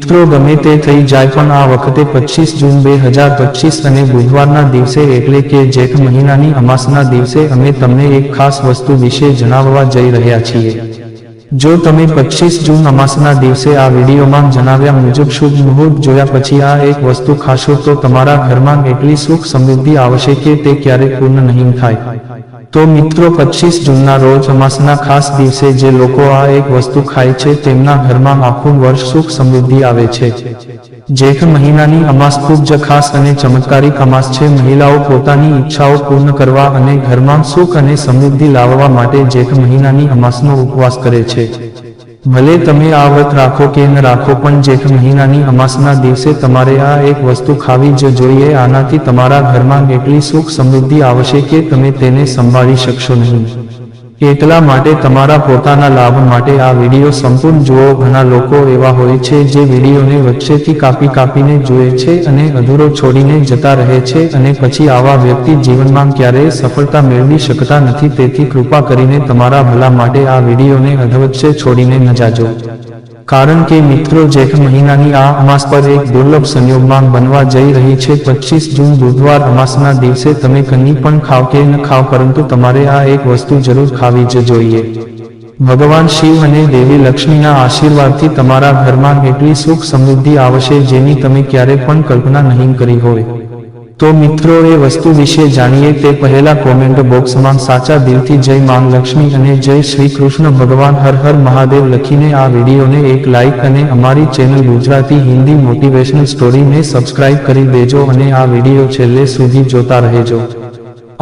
મિત્રો, ગમે તે થઈ જાય, પણ આ વખતે પચીસ જૂન બે હજાર પચીસ અને બુધવારના દિવસે એટલે કે જેઠ મહિનાની અમાસના દિવસે અમે તમને એક ખાસ વસ્તુ વિશે જણાવવા જઈ રહ્યા છીએ. જો તમે પચીસ જૂન અમાસના દિવસે આ વિડીયોમાં જણાવ્યા મુજબ શુભ મુહૂર્ત જોયા પછી આ એક વસ્તુ ખાશો તો તમારા ઘરમાં એટલી સુખ સમૃદ્ધિ આવશે કે તે ક્યારેય પૂર્ણ નહીં થાય. તો મિત્રો પચીસ જૂનના રોજ અમાસના ખાસ દિવસે જે લોકો આ એક વસ્તુ ખાય છે તેમના ઘરમાં આખું વર્ષ સુખ સમૃદ્ધિ આવે છે. જેઠ મહિનાની અમાસ ખૂબ જ ખાસ અને ચમત્કારિક અમાસ છે. મહિલાઓ પોતાની ઈચ્છાઓ પૂર્ણ કરવા અને ઘરમાં સુખ અને સમૃદ્ધિ લાવવા માટે જેઠ મહિનાની અમાસનો ઉપવાસ કરે છે. ભલે તમે આ વ્રત રાખો કે ન રાખો, પણ જેઠ મહિનાની અમાસના દિવસે તમારે આ એક વસ્તુ ખાવી જ જોઈએ. આનાથી તમારા ઘરમાં એટલી સુખ સમૃદ્ધિ આવશે કે તમે તેને સંભાળી શકશો નહીં. એટલા માટે તમારા પોતાના લાભ માટે આ વીડિયો સંપૂર્ણ જુઓ. ઘણા લોકો એવા હોય છે જે વિડીયોને વચ્ચેથી કાપી કાપીને જુએ છે અને અધૂરો છોડીને જતા રહે છે અને પછી આવા વ્યક્તિ જીવનમાં ક્યારેય સફળતા મેળવી શકતા નથી. તેથી કૃપા કરીને તમારા ભલા માટે આ વિડીયોને અધવચ્ચે છોડીને ન જાજો. કારણ કે મિત્રો જેઠ મહિનાની આ અમાસ પર એક દુર્લભ સંયોગમાં બનવા જઈ રહી છે પચીસ જૂન બુધવાર અમાસના દિવસે તમે કંઈ પણ ખાવ કે ન ખાવ, પરંતુ તમારે આ એક વસ્તુ જરૂર ખાવી જ જોઈએ. ભગવાન શિવ અને દેવી લક્ષ્મીના આશીર્વાદથી તમારા ઘરમાં એટલી સુખ સમૃદ્ધિ આવશે જેની તમે ક્યારે પણ કલ્પના નહીં કરી હોય. તો મિત્રો, એ વસ્તુ વિશે જાણીએ તે પહેલા કોમેન્ટ બોક્સમાં સાચા દિલથી જય માંગ લક્ષ્મી અને જય શ્રી કૃષ્ણ ભગવાન હર હર મહાદેવ લખીને આ વિડીયોને એક લાઈક અને અમારી ચેનલ ગુજરાતી હિન્દી મોટિવેશનલ સ્ટોરીને સબસ્ક્રાઇબ કરી દેજો અને આ વીડિયો છેલ્લે સુધી જોતા રહેજો.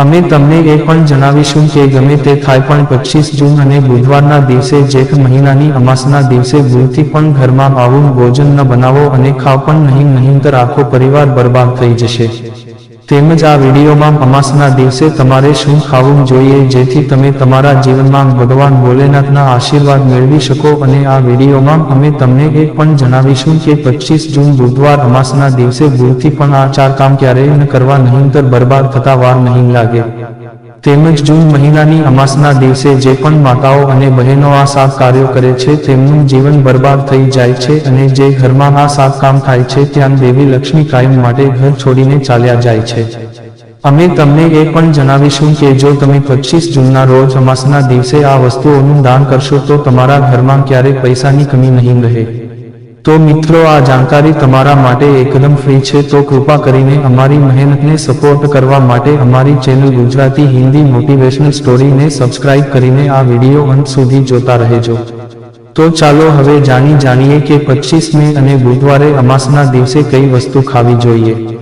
અમે તમને એ પણ જણાવીશું કે ગમે તે થાય પણ પચીસ જૂન અને બુધવારના દિવસે જેઠ મહિનાની અમાસના દિવસે ભૂલથી પણ ઘરમાં આવું ભોજન ન બનાવો અને ખાવ પણ નહીં, નહીંતર આખો પરિવાર બરબાદ થઈ જશે. તેમજ આ વિડીયોમાં અમાસના દિવસે તમારે શું ખાવું જોઈએ, જેથી તમે તમારા જીવનમાં ભગવાન ભોલેનાથના આશીર્વાદ મેળવી શકો અને આ વિડીયોમાં અમે તમને એ પણ જણાવીશું કે પચીસ જૂન બુધવાર અમાસના દિવસે ભૂલથી પણ આ ચાર કામ ક્યારેય ન કરવા, નહીંતર બરબાદ થતા વાર નહીં લાગે. તેમજ જૂન મહિનાની અમાસના દિવસે જે પણ માતાઓ અને બહેનો આ સાત કાર્યો કરે છે, તેમનું જીવન બરબાદ થઈ જાય છે અને જે ઘરમાં આ સાત કામ થાય છે, ત્યાં દેવી લક્ષ્મી કાયમ માટે ઘર છોડીને ચાલ્યા જાય છે. અમે તમને એ પણ જણાવીશું કે જો તમે પચીસ જૂનના રોજ અમાસના દિવસે આ વસ્તુઓનું દાન કરશો તો તમારા ઘરમાં ક્યારેય પૈસાની કમી નહીં રહે. તો મિત્રો, આ જાણકારી તમારા માટે એકદમ ફ્રી છે. તો કૃપા કરીને અમારી મહેનતને સપોર્ટ કરવા માટે અમારી ચેનલ ગુજરાતી હિન્દી મોટિવેશનલ સ્ટોરીને સબસ્ક્રાઇબ કરીને આ વીડિયો અંત સુધી જોતા રહેજો. તો ચાલો હવે જાણી જાણીએ કે પચીસ મે અને બુધવારે અમાસના દિવસે કઈ વસ્તુ ખાવી જોઈએ.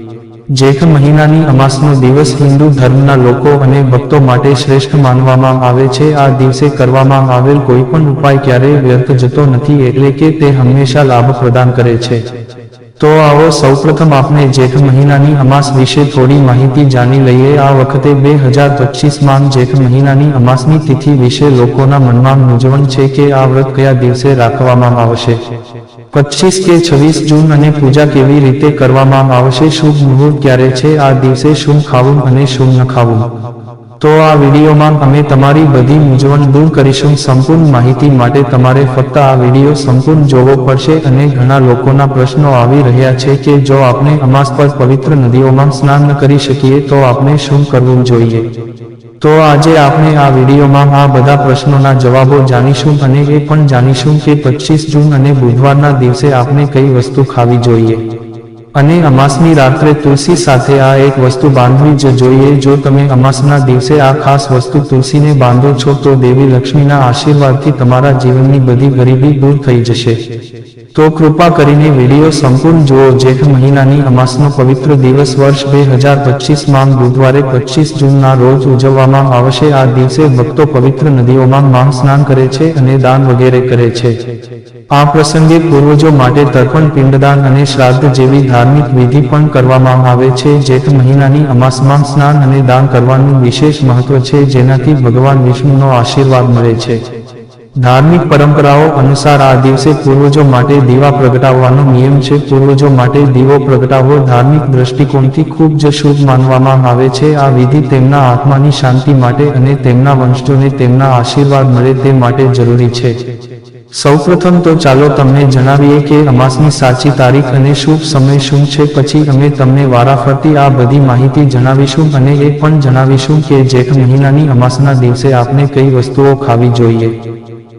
જેઠ મહિનાની અમાસનો દિવસ હિન્દુ ધર્મના લોકો અને ભક્તો માટે શ્રેષ્ઠ માનવામાં આવે છે. આ દિવસે કરવામાં આવેલ કોઈ પણ ઉપાય ક્યારેય વ્યર્થ જતો નથી, એટલે કે તે હંમેશા લાભ પ્રદાન કરે છે. તો આવો સૌપ્રથમ આપણે જેઠ મહિનાની અમાસ વિશે થોડી માહિતી જાણી લઈએ. આ વખતે બે હજાર પચીસમાં જેઠ મહિનાની અમાસની તિથિ વિશે લોકોના મનમાં મૂંઝવણ છે કે આ વ્રત કયા દિવસે રાખવામાં આવશે? પચીસ કે છવ્વીસ જૂન અને પૂજા કેવી રીતે કરવામાં આવશે? શુભ મુહૂર્ત ક્યારે છે? આ દિવસે શું ખાવું અને શું ન ખાવું? તો આ વિડીયોમાં અમે તમારી બધી મૂંઝવણ દૂર કરીશું. સંપૂર્ણ માહિતી માટે તમારે ફક્ત આ વીડિયો સંપૂર્ણ જોવો પડશે અને ઘણા લોકોના પ્રશ્નો આવી રહ્યા છે કે જો આપણે અમાસ પર પવિત્ર નદીઓમાં સ્નાન ન કરી શકીએ તો આપણે શું કરવું જોઈએ? તો આજે આપણે આ વિડીયોમાં આ બધા પ્રશ્નોના જવાબો જાણીશું અને એ પણ જાણીશું કે પચીસ જૂન અને બુધવારના દિવસે આપણે કઈ વસ્તુ ખાવી જોઈએ. અને અમાસની રાત્રે તુલસી સાથે આ એક વસ્તુ બાંધવી જ જોઈએ. જો તમે અમાસના દિવસે આ ખાસ વસ્તુ તુલસીને બાંધો છો, તો દેવી લક્ષ્મીના આશીર્વાદથી તમારા જીવનની બધી ગરીબી દૂર થઈ જશે. તો કૃપા કરીને વીડિયો સંપૂર્ણ જુઓ. જેઠ મહિનાની અમાસનો પવિત્ર દિવસ વર્ષ બે હજાર પચીસમાં બુધવારે પચીસ જૂનના રોજ ઉજવવામાં આવશે. આ દિવસે ભક્તો પવિત્ર નદીઓમાં માંગ સ્નાન કરે છે અને દાન વગેરે કરે છે. આ પ્રસંગે પૂર્વજો માટે તર્પણ, પિંડદાન અને શ્રાદ્ધ જેવી ધાર્મિક વિધિ પણ કરવામાં આવે છે. જેઠ મહિનાની અમાસમાં સ્નાન અને દાન કરવાનું વિશેષ મહત્વ છે. જેનાથી ભગવાન વિષ્ણુનો આશીર્વાદ મળે છે. ધાર્મિક પરંપરાઓ અનુસાર આ દિવસે પૂર્વજો માટે દીવા પ્રગટાવવાનો નિયમ છે. પૂર્વજો માટે દીવો પ્રગટાવવો ધાર્મિક દ્રષ્ટિકોણથી ખૂબ જ શુભ માનવામાં આવે છે. આ વિધિ તેમના આત્માની શાંતિ માટે અને તેમના વંશજોને તેમના આશીર્વાદ મળે તે માટે જરૂરી છે. સૌપ્રથમ તો ચાલો તમને જણાવીએ કે અમાસની સાચી તારીખ અને શુભ સમય શું છે. પછી અમે તમને વારાફરતી આ બધી માહિતી જણાવીશું અને એ પણ જણાવીશું કે જેઠ મહિનાની અમાસના દિવસે આપને કઈ વસ્તુઓ ખાવી જોઈએ.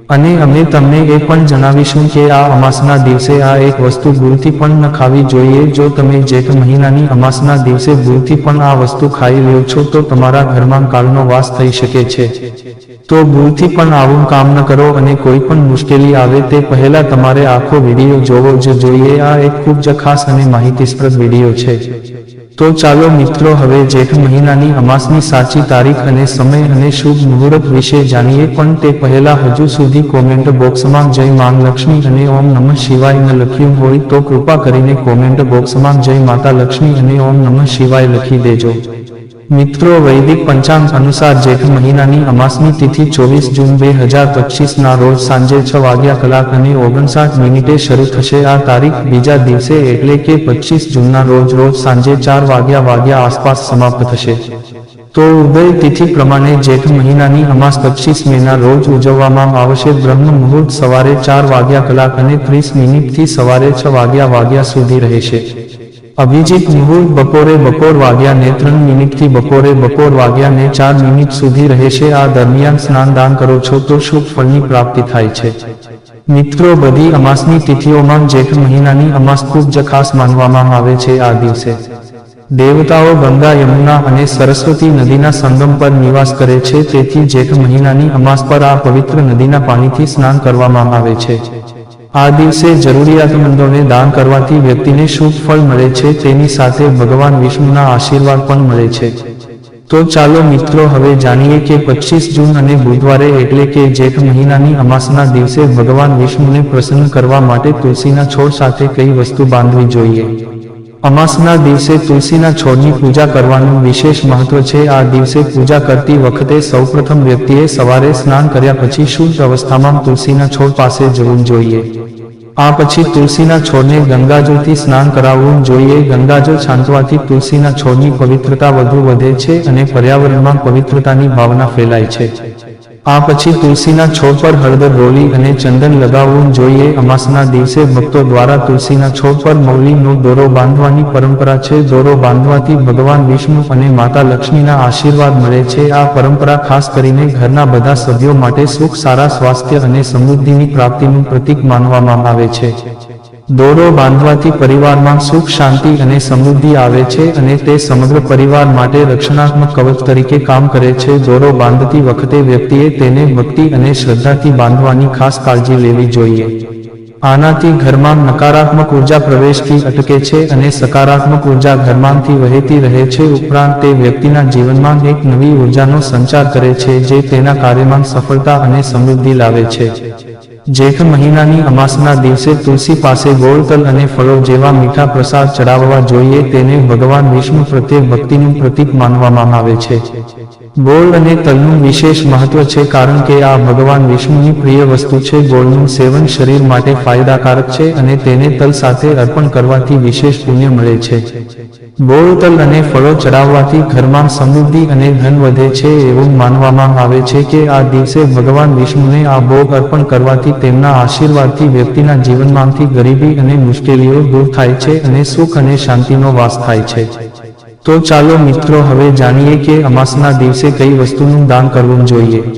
અને અમે તમને એ પણ જણાવીશું કે આ અમાસના દિવસે આ એક વસ્તુ ભૂલથી પણ ન ખાવી જોઈએ. જો તમે જેઠ મહિનાની અમાસના દિવસે ભૂલથી પણ આ વસ્તુ ખાઈ લ્યો છો તો તમારા ઘરમાં કાળનો વાસ થઈ શકે છે. તો ભૂલથી પણ આવું કામ ન કરો અને કોઈ પણ મુશ્કેલી આવે તે પહેલા તમારે આખો વીડિયો જોવો જ જોઈએ. આ એક ખૂબ જ ખાસ અને માહિતીસ્પ્રદ વીડિયો છે. તો ચાલો મિત્રો, હવે જેઠ મહિનાની અમાસની સાચી તારીખ અને સમય અને શુભ મુહૂર્ત વિશે જાણીએ. પણ તે પહેલા હજુ સુધી કોમેન્ટ બોક્સમાં જય માંગ લક્ષ્મી અને ઓમ નમઃ શિવાય ન લખ્યું હોય તો કૃપા કરીને કોમેન્ટ બોક્સમાં જય માતા લક્ષ્મી અને ઓમ નમઃ શિવાય લખી દેજો. મિત્રો, વૈદિક પંચાંગ અનુસાર જેઠ મહિનાની અમાસની તિથિ ચોવીસ જૂન બે હજાર પચીસના રોજ સાંજે છ વાગ્યા કલાક અને ઓગણસાઠ મિનિટે શરૂ થશે આ તારીખ. બીજા દિવસે એટલે કે પચીસ જૂનના રોજ રોજ સાંજે ચાર વાગ્યા વાગ્યા આસપાસ સમાપ્ત થશે. તો ઉદય તિથિ પ્રમાણે જેઠ મહિનાની અમાસ પચીસ મેના રોજ ઉજવવામાં આવશે. બ્રહ્મ મુહૂર્ત સવારે ચાર વાગ્યા કલાક અને ત્રીસ મિનિટથી સવારે છ વાગ્યા વાગ્યા સુધી રહેશે. અભિજીત મુહૂર્ત બપોરે બપોર વાગ્યા ને ત્રણ મિનિટથી બપોરે બપોર વાગ્યા ને ચાર મિનિટ સુધી રહેશે આ દરમિયાન સ્નાન દાન કરો છો તો શુભ ફળની પ્રાપ્તિ થાય છે. મિત્રો, બધી અમાસની તિથિઓમાં જેઠ મહિનાની અમાસ ખૂબ જ ખાસ માનવામાં આવે છે. આ દિવસે દેવતાઓ ગંગા, યમુના અને સરસ્વતી નદીના સંગમ પર નિવાસ કરે છે. તેથી જેઠ મહિનાની અમાસ પર આ પવિત્ર નદીના પાણીથી સ્નાન કરવામાં આવે છે. આ દિવસે જરૂરિયાતમંદોને દાન કરવાથી વ્યક્તિને શુભ ફળ મળે છે, તેની સાથે ભગવાન વિષ્ણુના આશીર્વાદ પણ મળે છે. તો ચાલો મિત્રો, હવે જાણીએ કે પચીસ જૂન અને બુધવારે એટલે કે જેઠ મહિનાની અમાસના દિવસે ભગવાન વિષ્ણુને પ્રસન્ન કરવા માટે તુલસીના છોડ સાથે કઈ વસ્તુ બાંધવી જોઈએ? અમાસના દિવસે તુલસીના છોડની પૂજા કરવાનું વિશેષ મહત્વ છે. આ દિવસે પૂજા કરતી વખતે સૌપ્રથમ વ્યક્તિએ સવારે સ્નાન કર્યા પછી શુદ્ધ અવસ્થામાં તુલસીના છોડ પાસે જવું જોઈએ. આ પછી તુલસીના છોડને ગંગાજળથી સ્નાન કરાવવું જોઈએ. ગંગાજળ છાંટવાથી તુલસીના છોડની પવિત્રતા વધુ વધે છે અને પર્યાવરણમાં પવિત્રતાની ભાવના ફેલાય છે. આ પછી તુલસીના છોડ પર હળદર રોલી અને ચંદન લગાવવું જોઈએ. અમાસના દિવસે ભક્તો દ્વારા તુલસીના છોડ પર મૌલીનો દોરો બાંધવાની પરંપરા છે. દોરો બાંધવાથી ભગવાન વિષ્ણુ અને માતા લક્ષ્મીના આશીર્વાદ મળે છે. આ પરંપરા ખાસ કરીને ઘરના બધા સભ્યો માટે સુખ, સારા સ્વાસ્થ્ય અને સમૃદ્ધિની પ્રાપ્તિનું પ્રતીક માનવામાં આવે છે. દોરો બાંધવાથી પરિવારમાં સુખ, શાંતિ અને સમૃદ્ધિ આવે છે અને તે સમગ્ર પરિવાર માટે રક્ષણાત્મક કવચ તરીકે કામ કરે છે. દોરો બાંધતી વખતે વ્યક્તિએ તેને ભક્તિ અને શ્રદ્ધાથી બાંધવાની ખાસ કાળજી લેવી જોઈએ. આનાથી ઘરમાં નકારાત્મક ઊર્જા પ્રવેશથી અટકે છે અને સકારાત્મક ઊર્જા ઘરમાંથી વહેતી રહે છે. ઉપરાંત તે વ્યક્તિના જીવનમાં એક નવી ઉર્જાનો સંચાર કરે છે, જે તેના કાર્યમાં સફળતા અને સમૃદ્ધિ લાવે છે. જેઠ મહિનાની અમાસના દિવસે તુલસી પાસે ગોળ તલ અને ફળો જેવા મીઠા પ્રસાદ ચડાવવા જોઈએ તેને ભગવાન વિષ્ણુ પ્રત્યે ભક્તિનું પ્રતીક માનવામાં આવે છે. ગોળ અને તલનું વિશેષ મહત્વ છે કારણ કે આ ભગવાન વિષ્ણુની પ્રિય વસ્તુ છે. ગોળનું સેવન શરીર માટે ફાયદાકારક છે અને તેને તલ સાથે અર્પણ કરવાથી વિશેષ પુણ્ય મળે છે. ગોળ તલ અને ફળો ચડાવવાથી ઘરમાં સમૃદ્ધિ અને ધન વધે છે એવું માનવામાં આવે છે કે આ દિવસે ભગવાન વિષ્ણુને આ ભોગ અર્પણ કરવાથી તેમના આશીર્વાદથી વ્યક્તિના જીવનમાંથી ગરીબી અને મુશ્કેલીઓ દૂર થાય છે અને સુખ અને શાંતિનો વાસ થાય છે. તો ચાલો મિત્રો, હવે જાણીએ કે અમાસના દિવસે કઈ વસ્તુનું દાન કરવું જોઈએ.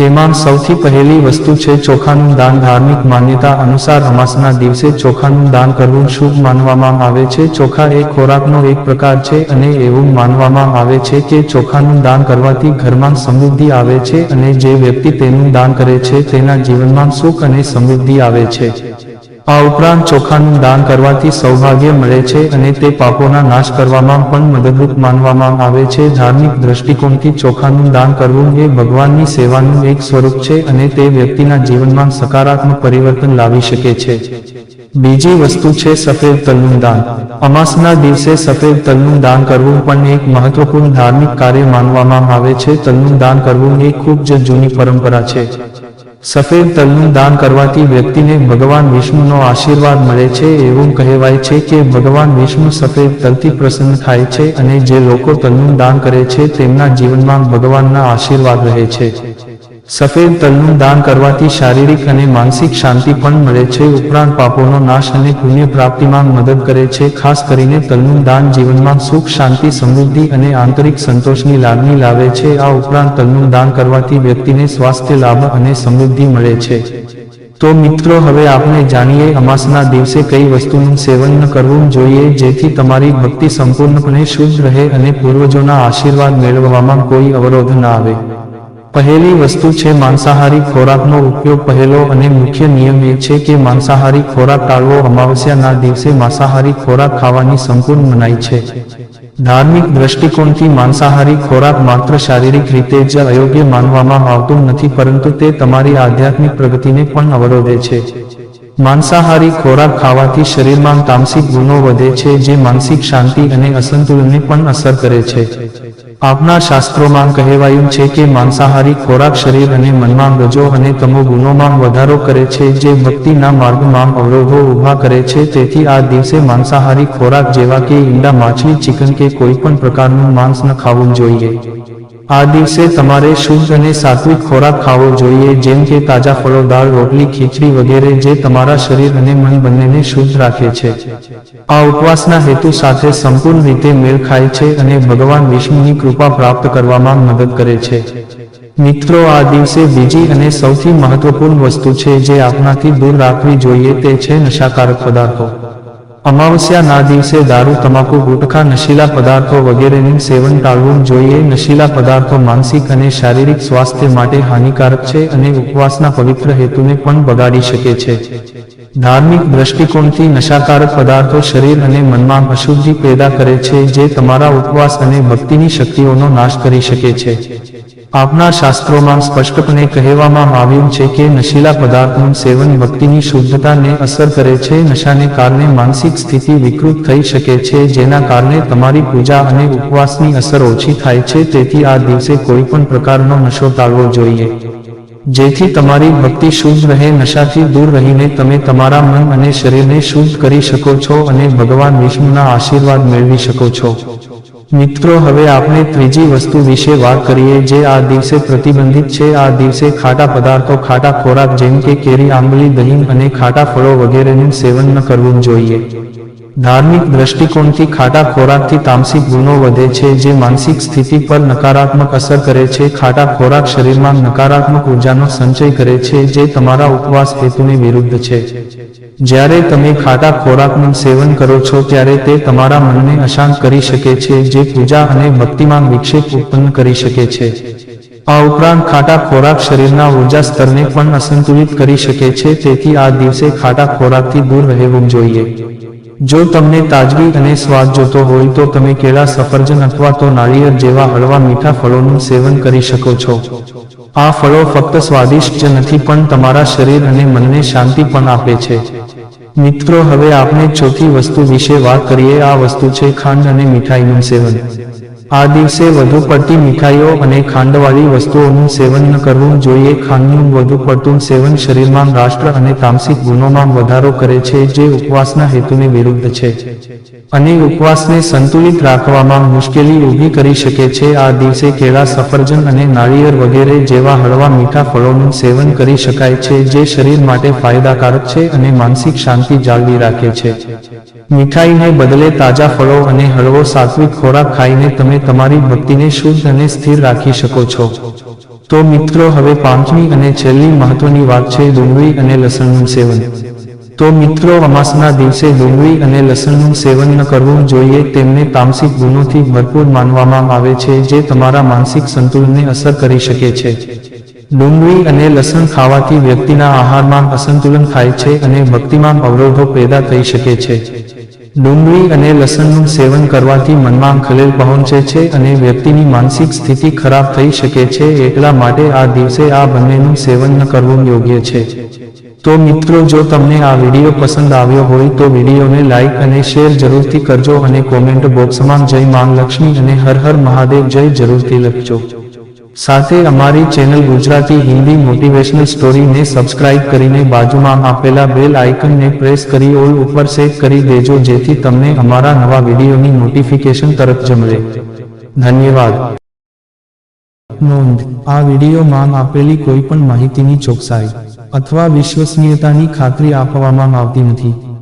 તેમાં સૌથી પહેલી વસ્તુ છે ચોખાનું દાન ધાર્મિક માન્યતા અનુસાર અમાસના દિવસે ચોખાનું દાન કરવું શુભ માનવામાં આવે છે. ચોખા એ ખોરાકનો એક પ્રકાર છે અને એવું માનવામાં આવે છે કે ચોખાનું દાન કરવાથી ઘરમાં સમૃદ્ધિ આવે છે અને જે વ્યક્તિ તેનું દાન કરે છે તેના જીવનમાં સુખ અને સમૃદ્ધિ આવે છે. આ ઉપરાંત ચોખાનું દાન કરવાથી સૌભાગ્ય મળે છે અને તે પાપોના નાશ કરવામાં પણ મદદરૂપ માનવામાં આવે છે. ધાર્મિક દ્રષ્ટિકોણથી ચોખાનું દાન કરવું એ ભગવાનની સેવાનું એક સ્વરૂપ છે અને તે વ્યક્તિના જીવનમાં સકારાત્મક પરિવર્તન લાવી શકે છે. બીજી વસ્તુ છે સફેદ તલનું દાન. અમાસના દિવસે સફેદ તલનું દાન કરવું પણ એક મહત્વપૂર્ણ ધાર્મિક કાર્ય માનવામાં આવે છે. તલનું દાન કરવું એ ખૂબ જ જૂની પરંપરા છે. સફેદ તલનું દાન કરવાથી વ્યક્તિને ભગવાન વિષ્ણુનો આશીર્વાદ મળે છે એવું કહેવાય છે કે ભગવાન વિષ્ણુ સફેદ તલથી પ્રસન્ન થાય છે અને જે લોકો તલનું દાન કરે છે તેમના જીવનમાં ભગવાનના આશીર્વાદ રહે છે. સફેદ તલનું દાન કરવાથી શારીરિક અને માનસિક શાંતિ પણ મળે છે. ઉપરાંત પાપોનો નાશ અને પુણ્ય પ્રાપ્તિમાં મદદ કરે છે. ખાસ કરીને તલનું દાન જીવનમાં સુખ, શાંતિ, સમૃદ્ધિ અને આંતરિક સંતોષની લાગણી લાવે છે. આ ઉપરાંત તલનું દાન કરવાથી વ્યક્તિને સ્વાસ્થ્ય, લાભ અને સમૃદ્ધિ મળે છે. તો મિત્રો, હવે આપણે જાણીએ અમાસના દિવસે કઈ વસ્તુનું સેવન કરવું જોઈએ, જેથી તમારી ભક્તિ સંપૂર્ણપણે શુદ્ધ રહે અને પૂર્વજોના આશીર્વાદ મેળવવામાં કોઈ અવરોધ ન આવે. પહેલી વસ્તુ છે, માંસાહારી ખોરાકનો ઉપયોગ પહેલો અને મુખ્ય નિયમ એ છે કે માંસાહારી ખોરાક ટાળવો અમાવસ્યાના દિવસે માંસાહારી ખોરાક ખાવાની સંપૂર્ણ મનાઈ છે. ધાર્મિક દ્રષ્ટિકોણથી માંસાહારી ખોરાક માત્ર શારીરિક રીતે જ અયોગ્ય માનવામાં આવતું નથી, પરંતુ તે તમારી આધ્યાત્મિક પ્રગતિને પણ અવરોધે છે. માંસાહારી ખોરાક ખાવાથી શરીરમાં તામસિક ગુણો વધે છે, જે માનસિક શાંતિ અને અસંતુલનને પણ અસર કરે છે. આપના શાસ્ત્રોમાં કહેવાયું છે કે માંસાહારી ખોરાક શરીર અને મનમાં રજો અને તમો ગુણોમાં વધારો કરે છે, જે ભક્તિના માર્ગમાં અવરોધો ઊભા કરે છે. તેથી આ દિવસે માંસાહારી ખોરાક જેવા કે ઈંડા, માછલી, ચિકન કે કોઈ પણ પ્રકારનું માંસ ન ખાવું જોઈએ. આ દિવસે તમારે શુદ્ધ અને સાત્વિક ખોરાક ખાવો જોઈએ, જેમ કે તાજા ફળો, દાળ, રોટલી, ખીચડી વગેરે, જે તમારા શરીર અને મન બંનેને શુદ્ધ રાખે છે. આ ઉપવાસના હેતુ સાથે સંપૂર્ણ રીતે મેળ ખાય છે અને ભગવાન વિષ્ણુની કૃપા પ્રાપ્ત કરવામાં મદદ કરે છે. મિત્રો, આ દિવસે બીજી અને સૌથી મહત્વપૂર્ણ વસ્તુ છે જે આપણાથી દૂર રાખવી જોઈએ, તે છે નશાકારક પદાર્થો. અમાવસ્યાના દિવસે દારૂ, તમાકુ, ગુટખા, નશીલા પદાર્થો વગેરેનું સેવન ટાળવું જોઈએ. નશીલા પદાર્થો માનસિક અને શારીરિક સ્વાસ્થ્ય માટે હાનિકારક છે અને ઉપવાસના પવિત્ર હેતુને પણ બગાડી શકે છે. ધાર્મિક દ્રષ્ટિકોણથી નશાકારક પદાર્થો શરીર અને મનમાં અશુદ્ધિ પેદા કરે છે, જે તમારા ઉપવાસ અને ભક્તિની શક્તિઓનો નાશ કરી શકે છે. આપના શાસ્ત્રોમાં સ્પષ્ટપણે કહેવામાં આવ્યું છે કે નશીલા પદાર્થનું સેવન ભક્તિની શુદ્ધતાને અસર કરે છે. નશાને કારણે માનસિક સ્થિતિ વિકૃત થઈ શકે છે, જેના કારણે તમારી પૂજા અને ઉપવાસની અસર ઓછી થાય છે. તેથી આ દિવસે કોઈ પણ પ્રકારનો નશો ટાળવો જોઈએ. જેથી તમારી ભક્તિ શુદ્ધ રહે, નશાથી દૂર રહીને તમે તમારા મન અને શરીરને શુદ્ધ કરી શકો છો અને ભગવાન વિષ્ણુના આશીર્વાદ મેળવી શકો છો. મિત્રો, હવે આપણે ત્રીજી વસ્તુ વિશે વાત કરીએ, જે આ દિવસે પ્રતિબંધિત છે. આ દિવસે ખાટા પદાર્થો, ખાટા ખોરાક, જેમ કે કેરી, આંબલી, દહીં અને ખાટા ફળો વગેરેનું સેવન ન કરવું જોઈએ. ધાર્મિક દ્રષ્ટિકોણથી ખાટા ખોરાકથી તામસિક ગુણો વધે છે, જે માનસિક સ્થિતિ પર નકારાત્મક અસર કરે છે. ખાટા ખોરાક શરીરમાં નકારાત્મક ઉર્જાનો સંચય કરે છે, જે તમારા ઉપવાસ હેતુને વિરુદ્ધ છે. જ્યારે તમે ખાટા ખોરાકનું સેવન કરો છો, ત્યારે તે તમારા મનને અશાંત કરી શકે છે, જે પૂજા અને ભક્તિમાં વિક્ષેપ ઉત્પન્ન કરી શકે છે. આ ઉપરાંત ખાટા ખોરાક શરીરના ઊર્જા સ્તરને પણ અસંતુલિત કરી શકે છે, તેથી આ દિવસે ખાટા ખોરાકથી દૂર રહેવું જોઈએ. જો તમને તાજગી અને સ્વાદ જોતો હોય, તો તમે કેળા સફરજન અથવા તો નાળિયેર જેવા હળવા મીઠા ફળોનું સેવન કરી શકો છો. આ ફળો ફક્ત સ્વાદિષ્ટ નથી, પણ તમારા શરીર અને મનને શાંતિ પણ આપે છે. મિત્રો, હવે આપણે ચોથી વસ્તુ વિશે વાત કરીએ. આ વસ્તુ છે ખાંડ અને મીઠાઈનું સેવન. આ દિવસે વધુ પડતી મીઠાઈઓ અને ખાંડવાળી વસ્તુઓનું સેવન ન કરવું જોઈએ. ખાંડનું વધુ પડતું સેવન શરીરમાં રાષ્ટ્ર અને તામસિક ગુણોમાં વધારો કરે છે, જે ઉપવાસના હેતુને વિરુદ્ધ છે. અને ઉપવાસને સંતુલિત રાખવામાં મુશ્કેલી ઊભી કરી શકે છે. આ દિવસે કેળા, સફરજન અને નાળિયેર વગેરે જેવા હળવા મીઠા ફળોનું સેવન કરી શકાય છે, જે શરીર માટે ફાયદાકારક છે અને માનસિક શાંતિ જાળવી રાખે છે. મીઠાઈને બદલે તાજા ફળો અને હળવો સાત્વિક ખોરાક ખાઈને તમે તમારી ભક્તિને શુદ્ધ અને સ્થિર રાખી શકો છો. તો મિત્રો, હવે પાંચમી અને છેલ્લી મહત્વની વાત છે ડુંગળી અને લસણનું સેવન. તો મિત્રો, અમાસના દિવસે ડુંગળી અને લસણનું સેવન ન કરવું જોઈએ, તેમને તામસિક ગુણોથી ભરપૂર માનવામાં આવે છે, જે તમારા માનસિક સંતુલનને અસર કરી શકે છે. ડુંગળી અને લસણ ખાવાથી વ્યક્તિના આહારમાં અસંતુલન થાય છે અને ભક્તિમાં અવરોધો પેદા થઈ શકે છે. ડુંગળી અને લસણનું સેવન કરવાથી મનમાં ખલેલ પહોંચે છે અને વ્યક્તિની માનસિક સ્થિતિ ખરાબ થઈ શકે છે એટલા માટે આ દિવસે આ બંનેનું સેવન ન કરવું યોગ્ય છે. તો મિત્રો, જો તમને આ વીડિયો પસંદ આવ્યો હોય તો વિડીયોને લાઇક અને શેર જરૂરથી કરજો અને કોમેન્ટ બોક્સમાં જય માંગ લક્ષ્મી અને હર હર મહાદેવ જય જરૂરથી લખજો. સાથે અમારી ચેનલ ગુજરાતી હિન્દી મોટિવેશનલ સ્ટોરીને સબસ્ક્રાઇબ કરીને બાજુમાં આપેલા બેલ આઇકનને પ્રેસ કરી ઓલ ઉપર સેટ કરી દેજો, જેથી તમને અમારા નવા વિડીયોની નોટિફિકેશન તરત જ ધન્યવાદ. નોંધ, આ વિડીયોમાં આપેલી કોઈ પણ માહિતીની ચોકસાઈ અથવા વિશ્વસનીયતાની ખાતરી આપવામાં આવતી નથી.